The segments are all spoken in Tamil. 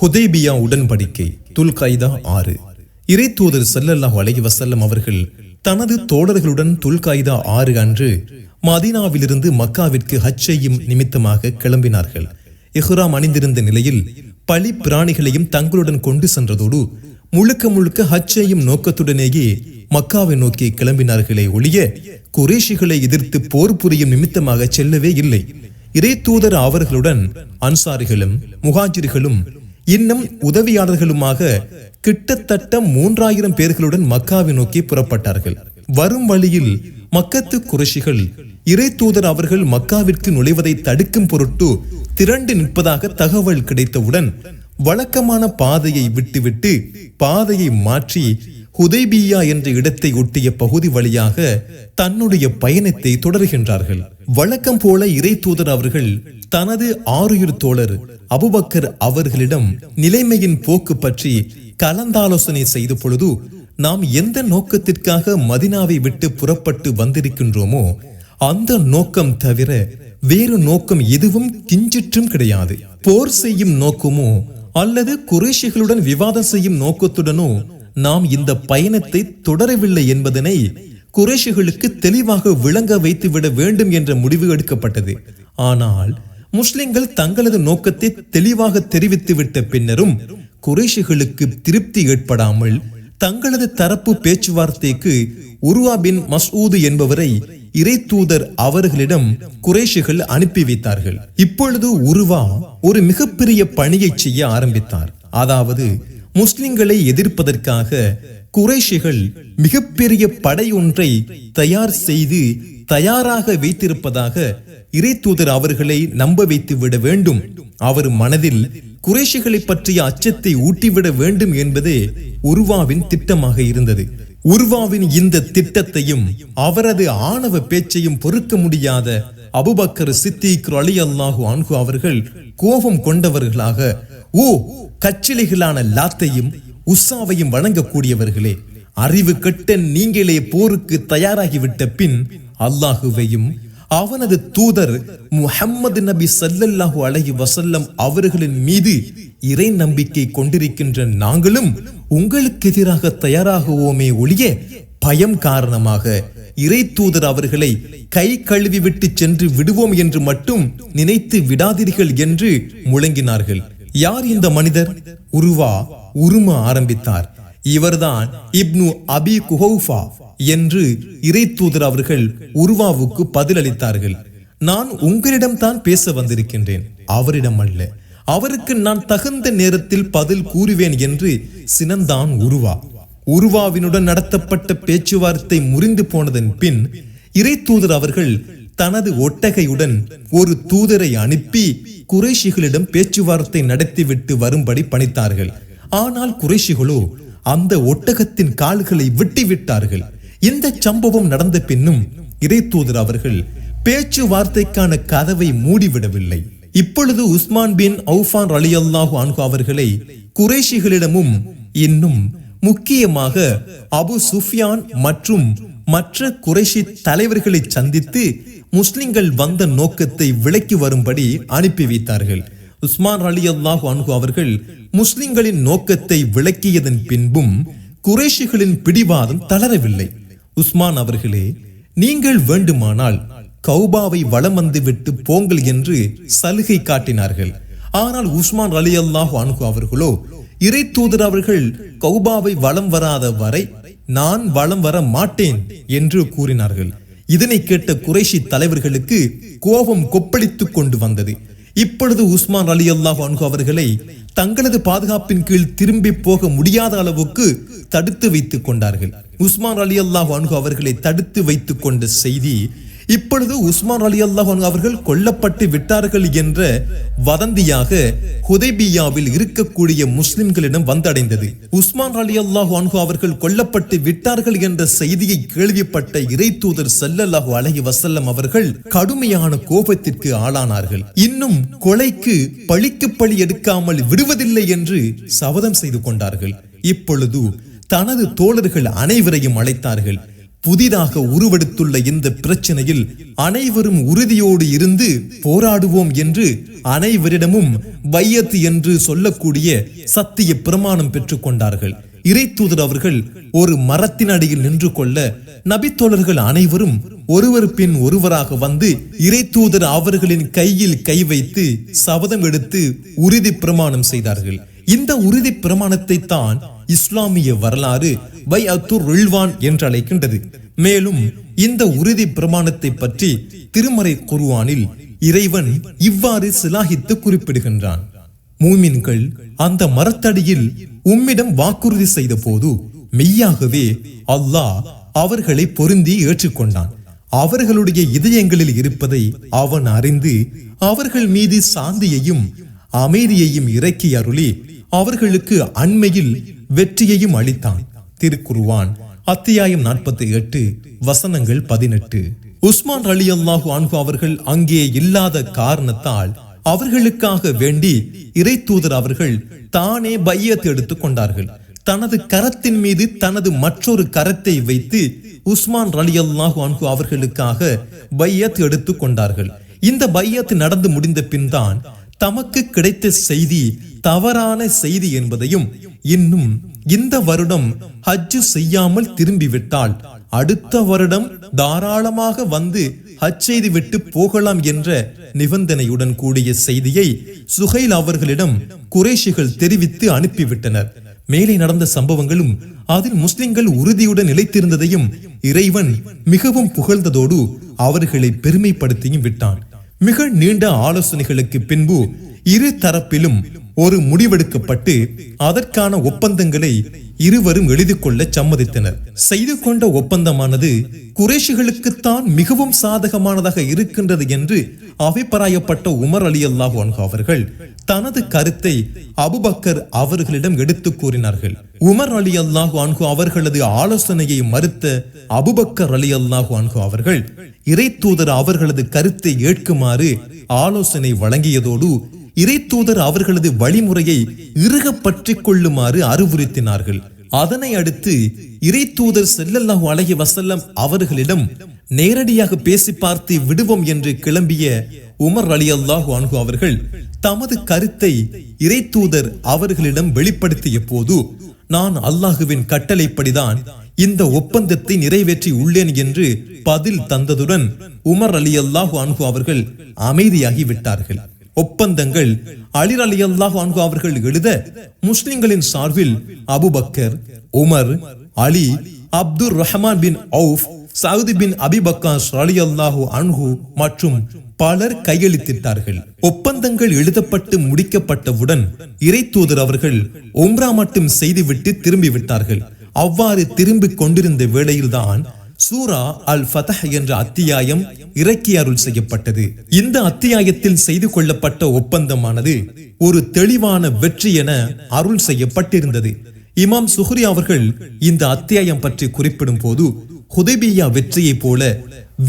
ஹுதைபியா உடன்படிக்கை துல்கைதா ஆறு. இறை தூதர் ஸல்லல்லாஹு அலைஹி வசல்லம் அவர்கள் தனது தோழர்களுடன் துல்கைதா ஆறு அன்று மதீனாவிலிருந்து மக்காவிற்கு ஹஜ் செய்யும் நிமித்தமாக கிளம்பினார்கள். இஹ்ராம் அணிந்திருந்த நிலையில் பழி பிராணிகளையும் தங்களுடன் கொண்டு சென்றதோடு முழுக்க முழுக்க ஹஜ் செய்யும் நோக்கத்துடனேயே மக்காவை நோக்கி கிளம்பினார்களே ஒழிய குரேஷிகளை எதிர்த்து போர் புரியும் நிமித்தமாக செல்லவே இல்லை. இறை தூதர் அவர்களுடன் அன்சாரிகளும் முகாஜிர்களும் இன்னும் உதவியாளர்களுமாக கிட்டத்தட்ட மூன்றாயிரம் பேர்களுடன் மக்காவை நோக்கி புறப்பட்டார்கள். வரும் வழியில் மக்கத்து குறைஷிகள் இறை தூதர் அவர்கள் மக்காவிற்கு நுழைவதை தடுக்கும் பொருட்டு திரண்டு நிற்பதாக தகவல் கிடைத்தவுடன் வழக்கமான பாதையை விட்டுவிட்டு பாதையை மாற்றி ஹுதைபியா என்ற இடத்தை ஒட்டிய பகுதி வழியாக தன்னுடைய பயணத்தை தொடர்கின்றார்கள். வழக்கம் போல இறை தூதர் அவர்கள் தனது ஆறுயிர் தோழர் அபுபக்கர் அவர்களிடம் நிலைமையின் போக்கு பற்றி கலந்தாலோசனை செய்த பொழுது நாம் எந்த நோக்கத்திற்காக மதினாவை விட்டு புறப்பட்டு வந்திருக்கின்றோமோ அந்த நோக்கம் தவிர வேறு நோக்கம் எதுவும் கிஞ்சிற்றும் கிடையாது. போர் செய்யும் நோக்கமோ அல்லது குறைஷிகளுடன் விவாதம் செய்யும் நோக்கத்துடனோ நாம் இந்த பயணத்தை தொடரவில்லை என்பதனை குறைஷிகளுக்கு தெளிவாக விளங்க வைத்துவிட வேண்டும் என்ற முடிவு எடுக்கப்பட்டது. ஆனால் முஸ்லிம்கள் தங்களது நோக்கத்தை தெளிவாக தெரிவித்து விட்ட பின்னரும் குறைஷிகளுக்கு திருப்தி ஏற்படாமல் தங்களது தரப்பு பேச்சுவார்த்தைக்கு உருவா பின் மசூது என்பவரை இறை தூதர் அவர்களிடம் குறைஷிகள் அனுப்பி வைத்தார்கள். இப்பொழுது உருவா ஒரு மிகப்பெரிய பணியை செய்ய ஆரம்பித்தார். அதாவது முஸ்லிம்களை எதிர்ப்பதற்காக குறைஷிகள் மிகப்பெரிய படை ஒன்றை தயார் செய்து தயாராக வைத்திருப்பதாக இறை தூதர் அவர்களை நம்ப வைத்து விட வேண்டும். அவர் மனதில் குறைஷிகளை பற்றிய அச்சத்தை ஊட்டிவிட வேண்டும் என்பதே உருவாவின் திட்டமாக இருந்தது. உருவாவின் இந்த திட்டத்தையும் அவரது ஆணவ பேச்சையும் பொறுக்க முடியாத அபுபக்கர் சித்திக் அலி அல்லாஹு அன்கு அவர்கள் கோபம் கொண்டவர்களாக ஓ கச்சிலைகளான லாத்தையும் உஸ்ஸாவையும் வணங்கக்கூடியவர்களே அறிவு கெட்ட நீங்களே போருக்கு தயாராகிவிட்ட பின் அல்லாஹுவையும் அவனது தூதர் முஹம்மது நபி சல்லல்லாஹு அலஹி வசல்லம் அவர்களின் மீது இறை நம்பிக்கை கொண்டிருக்கின்ற நாங்களும் உங்களுக்கு எதிராக தயாராகுவோமே ஒழிய பயம் காரணமாக இறை தூதர் அவர்களை கை கழுவி விட்டு சென்று விடுவோம் என்று மட்டும் நினைத்து விடாதீர்கள் என்று முழங்கினார்கள். யார் இந்த மனிதர்? உருவா உரும ஆரம்பித்தார். இவர்தான் இப்னு அபி குஹௌஃபா என்று இறை தூதர் அவர்கள் உருவாவுக்கு பதிலளித்தார்கள். நான் உங்களிடம் தான் பேச வந்திருக்கின்றேன். அவரிடம் அல்ல. அவருக்கு நான் தகுந்த நேரத்தில் பதில் கூறுவேன் என்று சினந்தான் உருவா. உருவாவினுடன் நடத்தப்பட்ட பேச்சுவார்த்தை முறிந்து போனதன் பின் இறை தூதர் அவர்கள் தனது ஒட்டகையுடன் ஒரு தூதரை அனுப்பி குறைஷிகளிடம் பேச்சுவார்த்தை நடத்திவிட்டு வரும்படி பணித்தார்கள். ஆனால் குறைஷிகளோ அந்த ஒட்டகத்தின் கால்களை வெட்டி விட்டார்கள் இந்த சம்பவம் நடந்த பின்னும் இறை தூதர் அவர்கள் பேச்சுவார்த்தைக்கான கதவை மூடிவிடவில்லை. இப்பொழுது உஸ்மான் பின் அவுஃபான் அலி அல்லாஹு அன்ஹு அவர்களை குறைஷிகளிடமும் இன்னும் முக்கியமாக அபு சுஃபியான் மற்றும் மற்ற குறைஷி தலைவர்களை சந்தித்து முஸ்லிம்கள் வந்த நோக்கத்தை விலக்கி வரும்படி அனுப்பி வைத்தார்கள். உஸ்மான் அலி அல்லாஹு அன்ஹு அவர்கள் முஸ்லிம்களின் நோக்கத்தை விளக்கியதன் பின்பும் குறைஷிகளின் பிடிவாதம் தளரவில்லை. உஸ்மான் அவர்களே நீங்கள் வேண்டுமானால் கௌபாவை வளம் வந்துவிட்டு போங்கள் என்று சலுகை காட்டினார்கள். ஆனால் உஸ்மான் அலி அல்லாஹு அனுகு அவர்களோ இறை தூதர் அவர்கள் கௌபாவை வளம் வராத வரை நான் வலம் வர மாட்டேன் என்று கூறினார்கள். இதனை கேட்ட குறைஷி தலைவர்களுக்கு கோபம் கொப்பளித்துக் கொண்டு வந்தது. இப்பொழுது உஸ்மான் அலி அல்லாஹ் அன்கு அவர்களை தங்களது பாதுகாப்பின் கீழ் திரும்பி போக முடியாத அளவுக்கு தடுத்து வைத்துக் கொண்டார்கள். உஸ்மான் அலி அல்லாஹ் அன்கு அவர்களை தடுத்து வைத்துக் கொண்ட செய்தி இப்பொழுது உஸ்மான் அலி அல்லாஹ் அவர்கள் கொல்லப்பட்டு விட்டார்கள் என்ற வதந்தியாக ஹுதைபியாவில் இருக்கக்கூடிய முஸ்லிம்களிடம் வந்தடைந்தது. உஸ்மான் அலி அல்லாஹ் அவர்கள் கொல்லப்பட்டு விட்டார்கள் என்ற செய்தியை கேள்விப்பட்ட இறை தூதர் சல்லல்லாஹு அலஹி வசல்லம் அவர்கள் கடுமையான கோபத்திற்கு ஆளானார்கள். இன்னும் கொலைக்கு பழிக்கு பழி எடுக்காமல் விடுவதில்லை என்று சபதம் செய்து கொண்டார்கள். இப்பொழுது தனது தோழர்கள் அனைவரையும் அழைத்தார்கள். புதிதாக உருவெடுத்துள்ள இந்த பிரச்சனையில் அனைவரும் உறுதியோடு இருந்து போராடுவோம் என்று அனைவரிடமும் பையத் என்று சொல்லக்கூடிய சத்திய பிரமாணம் பெற்றுக் கொண்டார்கள் இறைத்தூதர் அவர்கள் ஒரு மரத்தின் அடியில் நின்று கொள்ள நபித்தோழர்கள் அனைவரும் ஒருவர் பின் ஒருவராக வந்து இறைத்தூதர் அவர்களின் கையில் கை வைத்து சபதம் எடுத்து உறுதி பிரமாணம் செய்தார்கள். இந்த உறுதி பிரமாணத்தை தான் இஸ்லாமிய வரலாறு பை அத்துர் ரில்வான் என்று அழைக்கின்றது மேலும் இந்த உறுதி பிரமாணத்தை பற்றி திருமறை குருவானில் இறைவன் இவ்வாறு சிலாகித்து குறிப்பிடுகின்றான். மூமின்கள் அந்த மரத்தடியில் உம்மிடம் வாக்குறுதி செய்த போது மெய்யாகவே அல்லாஹ் அவர்களை பொருந்தி ஏற்றுக்கொண்டான். அவர்களுடைய இதயங்களில் இருப்பதை அவன் அறிந்து அவர்கள் மீது சாந்தியையும் அமைதியையும் இறக்கி அருளி அவர்களுக்கு அண்மையில் வெற்றியையும் அளித்தான். திருக்குருவான் அத்தியாயம் நாற்பத்தி எட்டு வசனங்கள் பதினெட்டு. உஸ்மான் அலி அல்லாஹு அன்ஹு அவர்கள் அங்கே இல்லாத காரணத்தால் அவர்களுக்காக வேண்டி இறை தூதர் அவர்கள் தானே பையத்து எடுத்துக் கொண்டார்கள். தனது கரத்தின் மீது தனது மற்றொரு கரத்தை வைத்து உஸ்மான் அலி அல்லாஹு அன்ஹு அவர்களுக்காக பையத் எடுத்துக் கொண்டார்கள். இந்த பையத் நடந்து முடிந்த பின் தான் தமக்கு கிடைத்த செய்தி தவறான செய்தி என்பதையும் இன்னும் இந்த வருடம் ஹஜ்ஜு செய்யாமல் திரும்பிவிட்டால் அடுத்த வருடம் தாராளமாக வந்து ஹஜ் செய்து விட்டு போகலாம் என்ற நிபந்தனையுடன் கூடிய செய்தியை சுஹைல் அவர்களிடம் குறைஷிகள் தெரிவித்து அனுப்பிவிட்டனர். மேலே நடந்த சம்பவங்களும் அதில் முஸ்லிம்கள் உறுதியுடன் நிலைத்திருந்ததையும் இறைவன் மிகவும் புகழ்ந்ததோடு அவர்களை பெருமைப்படுத்தியும் விட்டான். மிக நீண்ட ஆலோசனைகளுக்கு பின்பு இரு தரப்பிலும் ஒரு முடிவெடுக்கப்பட்டு அதற்கான ஒப்பந்தங்களை இருவரும் எழுதி கொள்ள சம்மதித்தனர். செய்து கொண்ட ஒப்பந்தமானது குறைஷிகளுக்குத்தான் மிகவும் சாதகமானதாக இருக்கின்றது என்று அபிப்பிராயப்பட்ட உமர் அலி அல்லாஹ் அவர்கள் தனது கருத்தை அபுபக்கர் அவர்களிடம் எடுத்து கூறினார்கள். உமர் அலி அல்லாஹு அன்கு அவர்களது ஆலோசனையை மறுத்த அபுபக்கர் அலி அல்லாஹு அன்கு அவர்கள் இறை தூதர் அவர்களது கருத்தை ஏற்குமாறு ஆலோசனை வழங்கியதோடு இறைத்தூதர் அவர்களது வழிமுறையை இறுக பற்றி கொள்ளுமாறு அறிவுறுத்தினார்கள். அதனை அடுத்து இறைத்தூதர் செல்லல்லாஹு அலைஹி வசல்லம் அவர்களிடம் நேரடியாக பேசி பார்த்து விடுவோம் என்று கிளம்பிய உமர் அலி அல்லாஹு அன்ஹு அவர்கள் தமது கருத்தை இறைத்தூதர் அவர்களிடம் வெளிப்படுத்திய போது நான் அல்லாஹுவின் கட்டளைப்படிதான் இந்த ஒப்பந்தத்தை நிறைவேற்றி உள்ளேன் என்று பதில் தந்ததுடன் உமர் அலி அல்லாஹு அன்ஹு அவர்கள் அமைதியாகி விட்டார்கள். ஒப்பந்தங்கள் அலிர் அலி அல்லாஹ் அன்ஹு அவர்கள் எழுத முஸ்லிம்களின் சார்பில் Abu Bakr Umar Ali Abdur Rahman bin Awf Saad bin Abi Waqqas Ali அல்லாஹு அன்ஹு மற்றும் பலர் கையெழுத்திட்டார்கள் ஒப்பந்தங்கள் எழுதப்பட்டு முடிக்கப்பட்டவுடன் இறை தூதர் அவர்கள் உம்ரா மட்டும் செய்துவிட்டு திரும்பி விட்டார்கள் அவ்வாறு திரும்பிக் கொண்டிருந்த வேளையில்தான் சூரா அல் ஃபதஹ் என்ற அத்தியாயம் இறக்கி அருள் செய்யப்பட்டது. இந்த அத்தியாயத்தில் செய்து கொள்ளப்பட்ட ஒப்பந்தமானது ஒரு தெளிவான வெற்றி என அருள் செய்யப்பட்டிருந்தது. இமாம் சுஹ்ரி அவர்கள் இந்த அத்தியாயம் பற்றி குறிப்பிடும் போது ஹுதைபியா வெற்றியை போல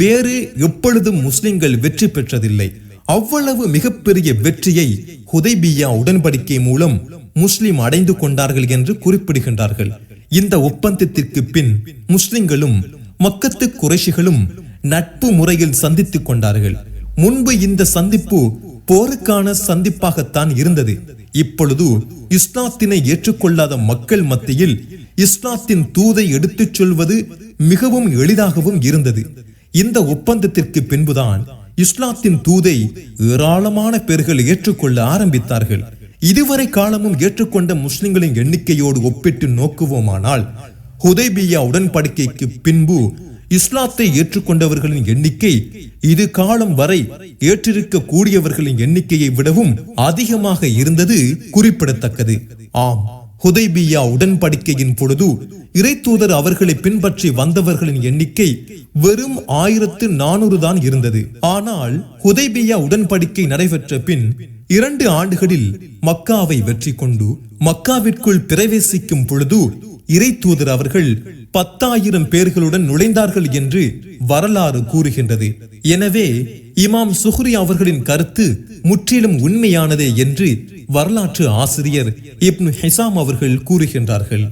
வேறு எப்பொழுதும் முஸ்லிம்கள் வெற்றி பெற்றதில்லை. அவ்வளவு மிகப்பெரிய வெற்றியை ஹுதைபியா உடன்படிக்கை மூலம் முஸ்லிம் அடைந்து கொண்டார்கள் என்று குறிப்பிடுகின்றார்கள். இந்த ஒப்பந்தத்திற்கு பின் முஸ்லிம்களும் மக்கத்து குறைஷிகளும் நட்பு முறையில் சந்தித்துக் கொண்டார்கள். முன்பு இந்த சந்திப்பு போருக்கான சந்திப்பாகத்தான் இருந்தது. இப்பொழுது இஸ்லாத்தினை ஏற்றுக்கொள்ளாத மக்கள் மத்தியில் இஸ்லாத்தின் தூதை எடுத்துச் சொல்வது மிகவும் எளிதாகவும் இருந்தது. இந்த ஒப்பந்தத்திற்கு பின்புதான் இஸ்லாத்தின் தூதை ஏராளமான பேர்கள் ஏற்றுக்கொள்ள ஆரம்பித்தார்கள். இதுவரை காலமும் ஏற்றுக்கொண்ட முஸ்லிம்களின் எண்ணிக்கையோடு ஒப்பிட்டு நோக்குவோமானால் ஹுதைபியா உடன்படிக்கைக்கு பின்பு இஸ்லாத்தை ஏற்றுக்கொண்டவர்களின் எண்ணிக்கை இது காலம் வரை ஏற்றிருக்க கூடியவர்களின் எண்ணிக்கையை விடவும் அதிகமாக இருந்தது குறிப்பிடத்தக்கது. ஆம் ஹுதைபியா உடன்படிக்கையின் பொழுது இறைத்தூதர் அவர்களை பின்பற்றி வந்தவர்களின் எண்ணிக்கை வெறும் ஆயிரத்து நானூறு தான் இருந்தது. ஆனால் ஹுதைபியா உடன்படிக்கை நடைபெற்ற பின் இரண்டு ஆண்டுகளில் மக்காவை வெற்றி கொண்டு மக்காவிற்குள் பிரவேசிக்கும் பொழுது இறை தூதர் அவர்கள் பத்தாயிரம் பேர்களுடன் நுழைந்தார்கள் என்று வரலாறு கூறுகின்றது. எனவே இமாம் சுஹ்ரி அவர்களின் கருத்து முற்றிலும் உண்மையானதே என்று வரலாற்று ஆசிரியர் இப்னு ஹிசாம் அவர்கள் கூறுகின்றார்கள்.